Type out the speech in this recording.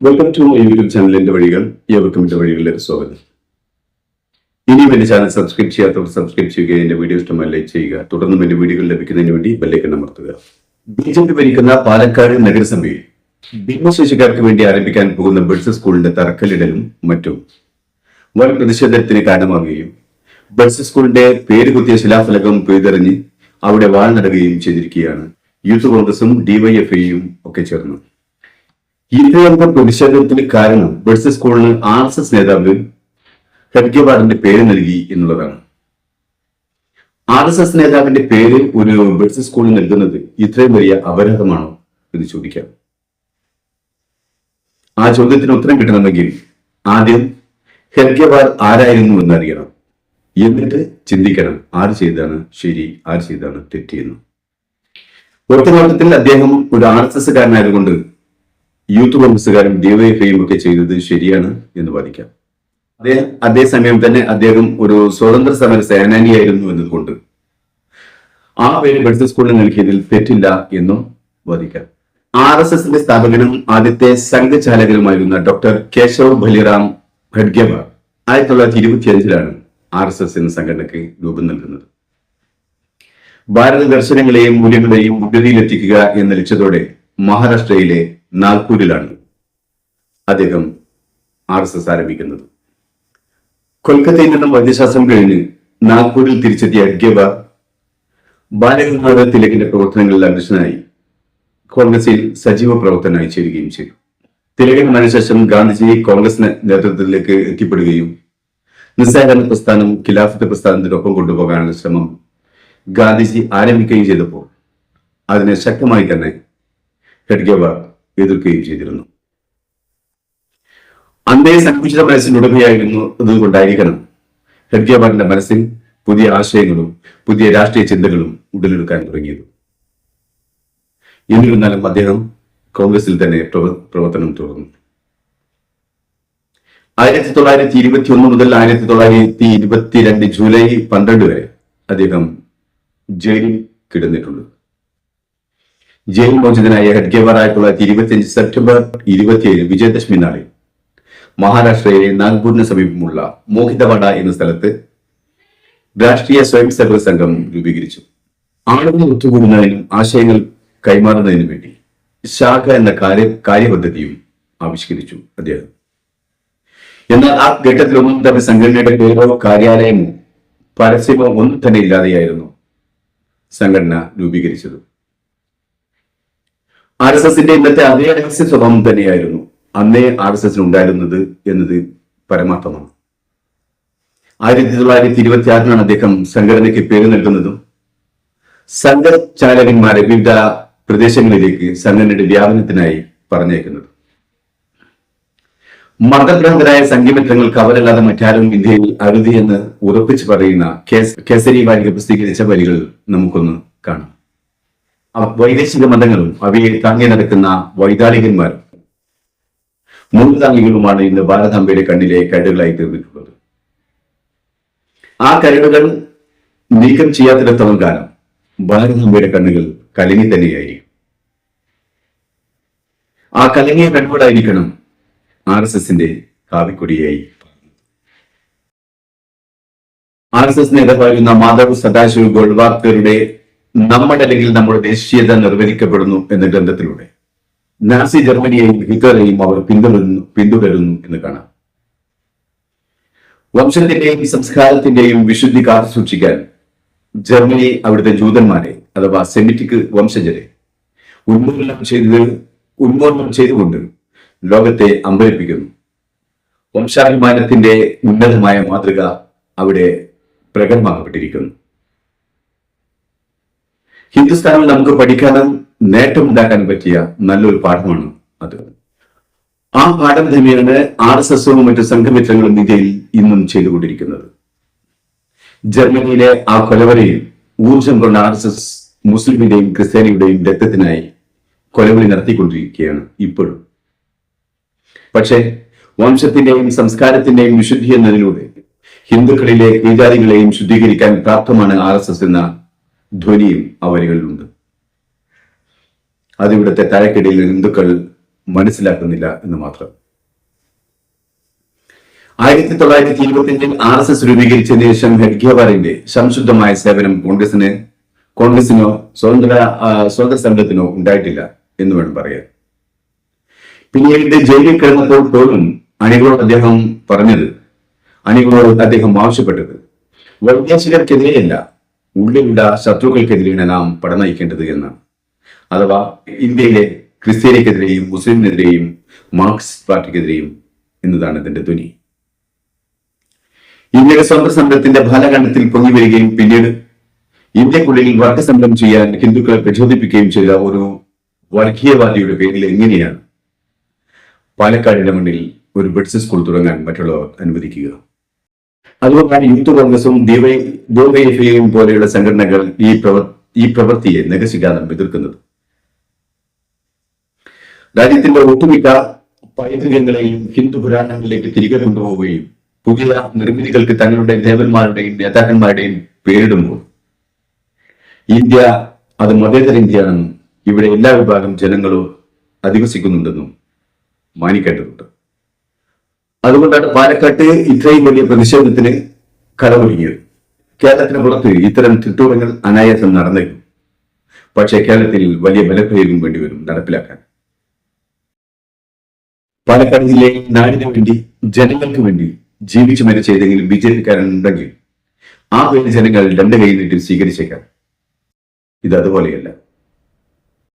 Welcome to YouTube ചാനലിന്റെ വഴികൾ. ഏവർക്കും വഴികളിലേക്ക് സ്വാഗതം. ഇനിയും എന്റെ ചാനൽ സബ്സ്ക്രൈബ് ചെയ്യാത്തവർ സബ്സ്ക്രൈബ് ചെയ്യുക എന്റെ വീഡിയോ ഇഷ്ടമായി ലൈക്ക് ചെയ്യുക. തുടർന്നും എന്റെ വീഡിയോകൾ ലഭിക്കുന്നതിന് വേണ്ടി ബെല്ലൈക്കൺ അമർത്തുക. ബി ജെ പി ഭരിക്കുന്ന പാലക്കാട് നഗരസഭയിൽ ഭിന്നശേഷിക്കാർക്ക് വേണ്ടി ആരംഭിക്കാൻ പോകുന്ന ബഡ്സ് സ്കൂളിന്റെ തറക്കല്ലിടലും മറ്റും വൻ പ്രതിഷേധത്തിന് കാരണമാകുകയും ബഡ്സ് സ്കൂളിന്റെ പേര് കുത്തിയ ശിലാഫലകം പെയ്തെറിഞ്ഞ് അവിടെ വാൾ നടുകയും ചെയ്തിരിക്കുകയാണ്. യൂത്ത് കോൺഗ്രസും ഡിവൈഎഫ്ഐയും ഒക്കെ ചേർന്ന്. ഇത്രയധികം പ്രതിഷേധത്തിന് കാരണം ബഡ്സ് സ്കൂളിന് ആർ എസ് എസ് നേതാവ് ഹെഡ്ഗേവാറിന്റെ പേര് നൽകി എന്നുള്ളതാണ്. ആർ എസ് എസ് നേതാവിന്റെ പേര് ഒരു ബഡ്സ് സ്കൂളിൽ നൽകുന്നത് ഇത്രയും വലിയ അപരാധമാണോ എന്ന് ചോദിക്കാം. ആ ചോദ്യത്തിന് ഉത്തരം കിട്ടണമെങ്കിൽ ആദ്യം ഹെഡ്ഗേവാർ ആരായിരുന്നു എന്നറിയണം എന്നിട്ട് ചിന്തിക്കണം ആര് ചെയ്താണ് ശരി ആര് ചെയ്താണ് തെറ്റിയെന്ന് ഒറ്റനോട്ടത്തിൽ അദ്ദേഹം ഒരു ആർ എസ് എസ് കാരനായതുകൊണ്ട് യൂത്ത് കോൺഗ്രസുകാരും ഡിവൈഎഫ്ഐയും ഒക്കെ ചെയ്തത് ശരിയാണ് എന്ന് വാദിക്കാം. അദ്ദേഹം അതേസമയം തന്നെ അദ്ദേഹം ഒരു സ്വതന്ത്ര സമര സേനാനിയായിരുന്നു എന്നതുകൊണ്ട് ആ പേര് ബഡ്സ് സ്കൂളിൽ നൽകിയതിൽ തെറ്റില്ല എന്നും വാദിക്കാം. ആർ എസ് എസിന്റെ സ്ഥാപകനും ആദ്യത്തെ സംഘചാലകനുമായിരുന്ന ഡോക്ടർ കേശവ് ബലിറാം ഖഡ്ഗേവാർ ആയിരത്തി തൊള്ളായിരത്തി ഇരുപത്തി അഞ്ചിലാണ് ആർ എസ് എസ് എന്ന സംഘടനയ്ക്ക് രൂപം നൽകുന്നത്. ഭാരത ദർശനങ്ങളെയും മൂല്യങ്ങളെയും ഉന്നതിയിലെത്തിക്കുക എന്ന ലക്ഷ്യത്തോടെ മഹാരാഷ്ട്രയിലെ നാഗ്പൂരിലാണ് അദ്ദേഹം ആർ എസ് എസ് ആരംഭിക്കുന്നത്. കൊൽക്കത്തയിൽ നിന്നും വൈദ്യശാസ്ത്രം കഴിഞ്ഞ് നാഗ്പൂരിൽ തിരിച്ചെത്തിയ അഗ്യവ ബാലഗംഗാധര തിലകിന്റെ പ്രവർത്തനങ്ങളിൽ അഗ്രസനായി കോൺഗ്രസിൽ സജീവ പ്രവർത്തനമായി ചേരുകയും ചെയ്തു. തിലകൻ മരണശേഷം ഗാന്ധിജി കോൺഗ്രസ് നേ- നേതൃത്വത്തിലേക്ക് എത്തിപ്പെടുകയും നിസ്സാരണ പ്രസ്ഥാനം ഖിലാഫത്ത് പ്രസ്ഥാനത്തിനൊപ്പം കൊണ്ടുപോകാനുള്ള ശ്രമം ഗാന്ധിജി ആരംഭിക്കുകയും ചെയ്തപ്പോൾ അതിനെ ശക്തമായി തന്നെ ഖഡ്ഗേവാർ എതിർക്കുകയും ചെയ്തിരുന്നു. അന്നേ സങ്കുചിത മനസ്സിന് ഉടമയായിരുന്നു അതുകൊണ്ടായിരിക്കണം ഖഡ്ഗേവാറിന്റെ മനസ്സിൽ പുതിയ ആശയങ്ങളും പുതിയ രാഷ്ട്രീയ ചിന്തകളും ഉടലെടുക്കാൻ തുടങ്ങിയത്. എന്നിരുന്നാലും അദ്ദേഹം കോൺഗ്രസിൽ തന്നെ പ്രവ- പ്രവർത്തനം തുടർന്നു. ആയിരത്തി തൊള്ളായിരത്തി ഇരുപത്തി ഒന്ന് മുതൽ ആയിരത്തി തൊള്ളായിരത്തി ഇരുപത്തിരണ്ട് ജൂലൈ പന്ത്രണ്ട് വരെ അദ്ദേഹം ജയിലിൽ കിടന്നിട്ടുണ്ട്. ജയിൽ മോചിതനായ ഹെഡ്ഗേവർ ആയിരത്തി തൊള്ളായിരത്തി ഇരുപത്തിയഞ്ച് സെപ്റ്റംബർ ഇരുപത്തിയേഴ് വിജയദശമി നാളിൽ മഹാരാഷ്ട്രയിലെ നാഗ്പൂരിന് സമീപമുള്ള മോഹിതവാഡ എന്ന സ്ഥലത്ത് രാഷ്ട്രീയ സ്വയം സേവക സംഘം രൂപീകരിച്ചു. ആളുകൾ ഒത്തുകൂടുന്നതിനും ആശയങ്ങൾ കൈമാറുന്നതിനും വേണ്ടി ശാഖ എന്ന കാര്യ കാര്യപദ്ധതിയും ആവിഷ്കരിച്ചു അദ്ദേഹം. എന്നാൽ ആ ഘട്ടത്തിലൊന്നും തന്നെ സംഘടനയുടെ പേരോ കാര്യാലയമോ പരസ്യമോ ഒന്നും തന്നെ ഇല്ലാതെയായിരുന്നു സംഘടന രൂപീകരിച്ചത്. ആർ എസ് എസിന്റെ ഇന്നത്തെ അതേ രഹസ്യ സ്വഭാവം തന്നെയായിരുന്നു. അന്നേ ആർ എസ് എസിന് ഉണ്ടായിരുന്നത് എന്നത് പരമാർത്ഥമാണ്. ആയിരത്തി തൊള്ളായിരത്തി ഇരുപത്തി ആറിനാണ് അദ്ദേഹം സംഘടനയ്ക്ക് പേര് നൽകുന്നതും സംഘചാലകന്മാരെ വിവിധ പ്രദേശങ്ങളിലേക്ക് സംഘടനയുടെ വ്യാപനത്തിനായി പറഞ്ഞേക്കുന്നത് മതഭ്രാന്തരായ സംഘമിത്രങ്ങൾക്ക് അവരല്ലാതെ മറ്റാരും ഇന്ത്യയിൽ അരുതി എന്ന് ഉറപ്പിച്ചു പറയുന്ന കേസ്- കേസരി വാരിക പ്രസിദ്ധീകരിച്ച വരികൾ നമുക്കൊന്ന് കാണാം. വൈദേശിക മതങ്ങളും അവയെ താങ്ങി നടക്കുന്ന വൈതാളികന്മാരും മുൻതാങ്ങികളുമാണ് ഇന്ന് ഭാരതാംബയുടെ കണ്ണിലെ കരടുകളായി തീർന്നിട്ടുള്ളത്. ആ കരടുകൾ നീക്കം ചെയ്യാത്തിടത്തോളം കാലം ഭാരതാംബയുടെ കണ്ണുകൾ കലങ്ങി തന്നെയായിരിക്കും. ആ കലങ്ങിയ കണ്ണുകളായിരിക്കണം ആർ എസ് എസിന്റെ കാവിക്കൊടിയായി. ആർ എസ് എസ് നേതാവായിരുന്ന മാധവ് സദാശിവ് ഗോൾവാർക്കറുടെ നമ്മുടെ അല്ലെങ്കിൽ നമ്മുടെ ദേശീയത നിർവഹിക്കപ്പെടുന്നു എന്ന ഗ്രന്ഥത്തിലൂടെ. നാസി ജർമ്മനിയെയും ഹിറ്റ്ലറെയും അവർ പിന്തുടരുന്നു പിന്തുടരുന്നു എന്ന് കാണാം. വംശത്തിന്റെയും സംസ്കാരത്തിന്റെയും വിശുദ്ധി കാത്തു സൂക്ഷിക്കാൻ ജർമ്മനി അവിടുത്തെ ജൂതന്മാരെ അഥവാ സെമിറ്റിക് വംശജരെ ഉന്മൂലനം ചെയ്ത് ഉന്മൂലനം ചെയ്തുകൊണ്ട് ലോകത്തെ അമ്പരിപ്പിക്കുന്നു. വംശാഭിമാനത്തിന്റെ ഉന്നതമായ മാതൃക അവിടെ പ്രകടമാക്കപ്പെട്ടിരിക്കുന്നു. ഹിന്ദുസ്ഥാനിൽ നമുക്ക് പഠിക്കാനും നേട്ടമുണ്ടാക്കാനും പറ്റിയ നല്ലൊരു പാഠമാണ് അത്. ആ പാഠം തന്നെയാണ് ആർ എസ് എസും മറ്റു സംഘമിത്രങ്ങളും ഇന്ത്യയിൽ ഇന്നും ചെയ്തുകൊണ്ടിരിക്കുന്നത്. ജർമ്മനിയിലെ ആ കൊലവരയിൽ ഊർജം കൊണ്ട് ആർ എസ് എസ് മുസ്ലിമിന്റെയും ക്രിസ്ത്യാനിയുടെയും രക്തത്തിനായി കൊലവിളി നടത്തിക്കൊണ്ടിരിക്കുകയാണ് ഇപ്പോഴും. പക്ഷേ വംശത്തിന്റെയും സംസ്കാരത്തിന്റെയും വിശുദ്ധി എന്നതിലൂടെ ഹിന്ദുക്കളിലെ ഏജാതികളെയും ശുദ്ധീകരിക്കാൻ പ്രാപ്തമാണ് ആർ എസ് എസ് എന്ന ധ്വനിയും അവരുകളിലുണ്ട് അതിവിടുത്തെ തഴക്കിടയിൽ ഹിന്ദുക്കൾ മനസ്സിലാക്കുന്നില്ല എന്ന് മാത്രം. ആയിരത്തി തൊള്ളായിരത്തി ഇരുപത്തിയഞ്ചിൽ ആർ എസ് എസ് രൂപീകരിച്ചതിന് ശേഷം ഹെഡ്ഗേവാറിന്റെ സംശുദ്ധമായ സേവനം കോൺഗ്രസിന് കോൺഗ്രസിനോ സ്വതന്ത്ര സ്വതന്ത്ര സംഘത്തിനോ ഉണ്ടായിട്ടില്ല എന്ന് വേണം പറയാൻ. പിന്നീട് ജയിലിൽ കിടന്നപ്പോൾ പോലും അണികളോട് അദ്ദേഹം പറഞ്ഞത് അണികളോട് അദ്ദേഹം ആവശ്യപ്പെട്ടത്. വൈദേശികർക്കെതിരെയല്ല ഉള്ളിലുള്ള ശത്രുക്കൾക്കെതിരെയാണ് നാം പട നയിക്കേണ്ടത് എന്ന്. അഥവാ ഇന്ത്യയിലെ ക്രിസ്ത്യാനിക്കെതിരെയും മുസ്ലിമിനെതിരെയും മാർക്സിസ്റ്റ് പാർട്ടിക്കെതിരെയും എന്നതാണ് ഇതിന്റെ ധ്വനി. ഇന്ത്യയുടെ സ്വന്തം സമരത്തിന്റെ ഫലകണ്ഡത്തിൽ പൊങ്ങി വരികയും പിന്നീട് ഇന്ത്യക്കുള്ളിൽ വർഗസമരം ചെയ്യാൻ ഹിന്ദുക്കളെ പ്രചോദിപ്പിക്കുകയും ചെയ്ത ഒരു വർഗീയവാദിയുടെ പേരിൽ എങ്ങനെയാണ്? പാലക്കാടിന്റെ മണ്ണിൽ ഒരു ബഡ്സ് സ്കൂൾ തുടങ്ങാൻ മറ്റുള്ളവർ അനുവദിക്കുക. അതുകൊണ്ടാണ് യൂത്ത് കോൺഗ്രസും ഡിവൈഎഫ്ഐയും പോലെയുള്ള സംഘടനകൾ ഈ പ്രവർ ഈ പ്രവൃത്തിയെ നിരസിക്കാതെ എതിർക്കുന്നത്. രാജ്യത്തിന്റെ ഒട്ടുമിക്ക പൈതൃകങ്ങളെയും ഹിന്ദു പുരാണങ്ങളിലേക്ക് തിരികെ കൊണ്ടുപോവുകയും പുതിയ നിർമ്മിതികൾക്ക് തങ്ങളുടെ ദേവന്മാരുടെയും നേതാക്കന്മാരുടെയും പേരിടുമ്പോൾ ഇന്ത്യ അത് മതേതര ഇന്ത്യയാണെന്നും ഇവിടെ എല്ലാ വിഭാഗം ജനങ്ങളും അധിവസിക്കുന്നുണ്ടെന്നും മാനിക്കേണ്ടതുണ്ട്. അതുകൊണ്ടാണ് പാലക്കാട്ട് ഇത്രയും വലിയ പ്രതിഷേധത്തിന് കടമൊരുങ്ങിയത്. കേരളത്തിന് പുറത്ത് ഇത്തരം തിട്ടൂരങ്ങൾ അനായാസം നടന്നേക്കും. പക്ഷേ കേരളത്തിൽ വലിയ ബലപ്രയോഗം വേണ്ടിവരും നടപ്പിലാക്കാൻ. പാലക്കാട് ജില്ലയിൽ നാടിന് വേണ്ടി ജനങ്ങൾക്ക് വേണ്ടി ജീവിച്ചു മരിച്ച ഏതെങ്കിലും ബി ആ പേര് ജനങ്ങൾ രണ്ട് കൈ നീട്ടി സ്വീകരിച്ചേക്കാം. ഇത് അതുപോലെയല്ല.